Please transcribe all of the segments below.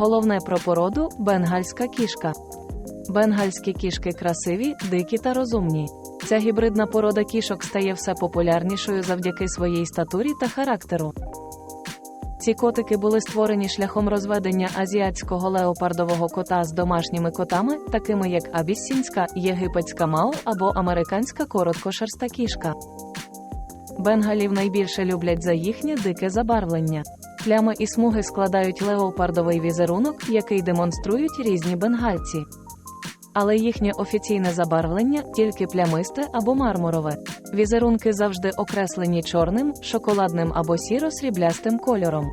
Головне про породу бенгальська кішка. Бенгальські кішки красиві, дикі та розумні. Ця гібридна порода кішок стає все популярнішою завдяки своїй статурі та характеру. Ці котики були створені шляхом розведення азіатського леопардового кота з домашніми котами, такими як абіссінська, єгипетська мау або американська короткошерста кішка. Бенгалів найбільше люблять за їхнє дике забарвлення. Плями і смуги складають леопардовий візерунок, який демонструють різні бенгальці. Але їхнє офіційне забарвлення тільки плямисте або мармурове. Візерунки завжди окреслені чорним, шоколадним або сіро-сріблястим кольором.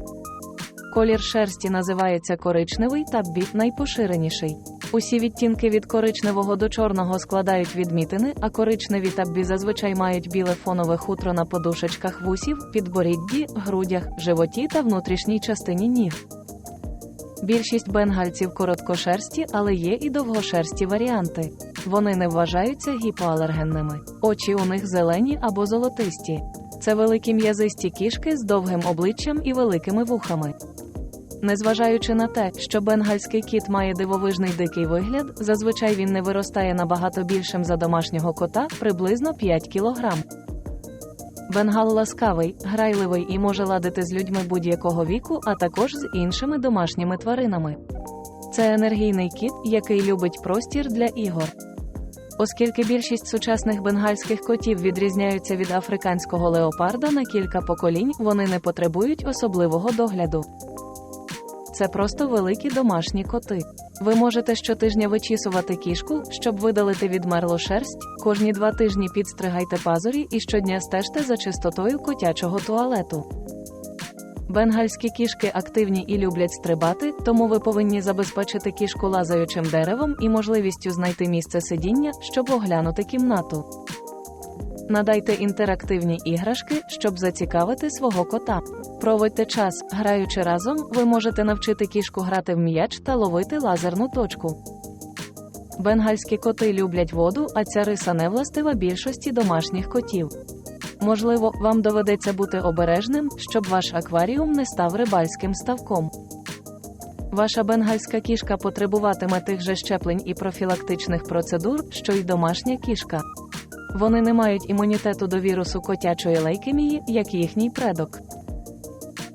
Колір шерсті називається коричневий та бід найпоширеніший. Усі відтінки від коричневого до чорного складають відмітини, а коричневі таббі зазвичай мають біле фонове хутро на подушечках вусів, підборідді, грудях, животі та внутрішній частині ніг. Більшість бенгальців короткошерсті, але є і довгошерсті варіанти. Вони не вважаються гіпоалергенними. Очі у них зелені або золотисті. Це великі м'язисті кішки з довгим обличчям і великими вухами. Незважаючи на те, що бенгальський кіт має дивовижний дикий вигляд, зазвичай він не виростає набагато більшим за домашнього кота приблизно 5 кілограм. Бенгал ласкавий, грайливий і може ладити з людьми будь-якого віку, а також з іншими домашніми тваринами. Це енергійний кіт, який любить простір для ігор. Оскільки більшість сучасних бенгальських котів відрізняються від африканського леопарда на кілька поколінь, вони не потребують особливого догляду. Це просто великі домашні коти. Ви можете щотижня вичісувати кішку, щоб видалити відмерлу шерсть. Кожні два тижні підстригайте пазурі і щодня стежте за чистотою котячого туалету. Бенгальські кішки активні і люблять стрибати, тому ви повинні забезпечити кішку лазаючим деревом і можливістю знайти місце сидіння, щоб оглянути кімнату. Надайте інтерактивні іграшки, щоб зацікавити свого кота. Проводьте час, граючи разом, ви можете навчити кішку грати в м'яч та ловити лазерну точку. Бенгальські коти люблять воду, а ця риса не властива більшості домашніх котів. Можливо, вам доведеться бути обережним, щоб ваш акваріум не став рибальським ставком. Ваша бенгальська кішка потребуватиме тих же щеплень і профілактичних процедур, що й домашня кішка. Вони не мають імунітету до вірусу котячої лейкемії, як їхній предок.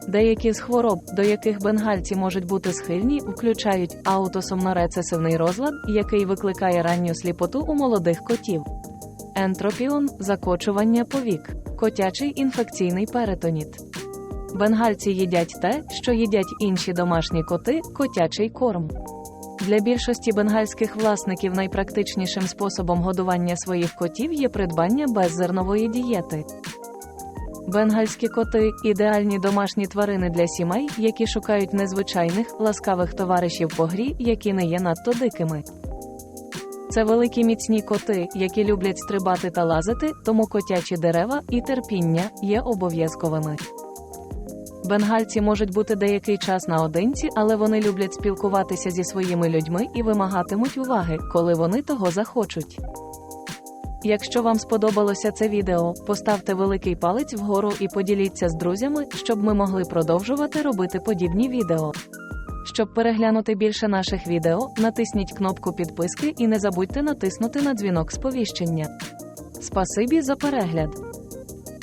Деякі з хвороб, до яких бенгальці можуть бути схильні, включають аутосомнорецесивний розлад, який викликає ранню сліпоту у молодих котів, ентропіон закочування повік, котячий інфекційний перитоніт. Бенгальці їдять те, що їдять інші домашні коти, котячий корм. Для більшості бенгальських власників найпрактичнішим способом годування своїх котів є придбання беззернової дієти. Бенгальські коти ідеальні домашні тварини для сімей, які шукають незвичайних, ласкавих товаришів по грі, які не є надто дикими. Це великі міцні коти, які люблять стрибати та лазити, тому котячі дерева і терпіння є обов'язковими. Бенгальці можуть бути деякий час наодинці, але вони люблять спілкуватися зі своїми людьми і вимагатимуть уваги, коли вони того захочуть. Якщо вам сподобалося це відео, поставте великий палець вгору і поділіться з друзями, щоб ми могли продовжувати робити подібні відео. Щоб переглянути більше наших відео, натисніть кнопку підписки і не забудьте натиснути на дзвінок сповіщення. Спасибі за перегляд!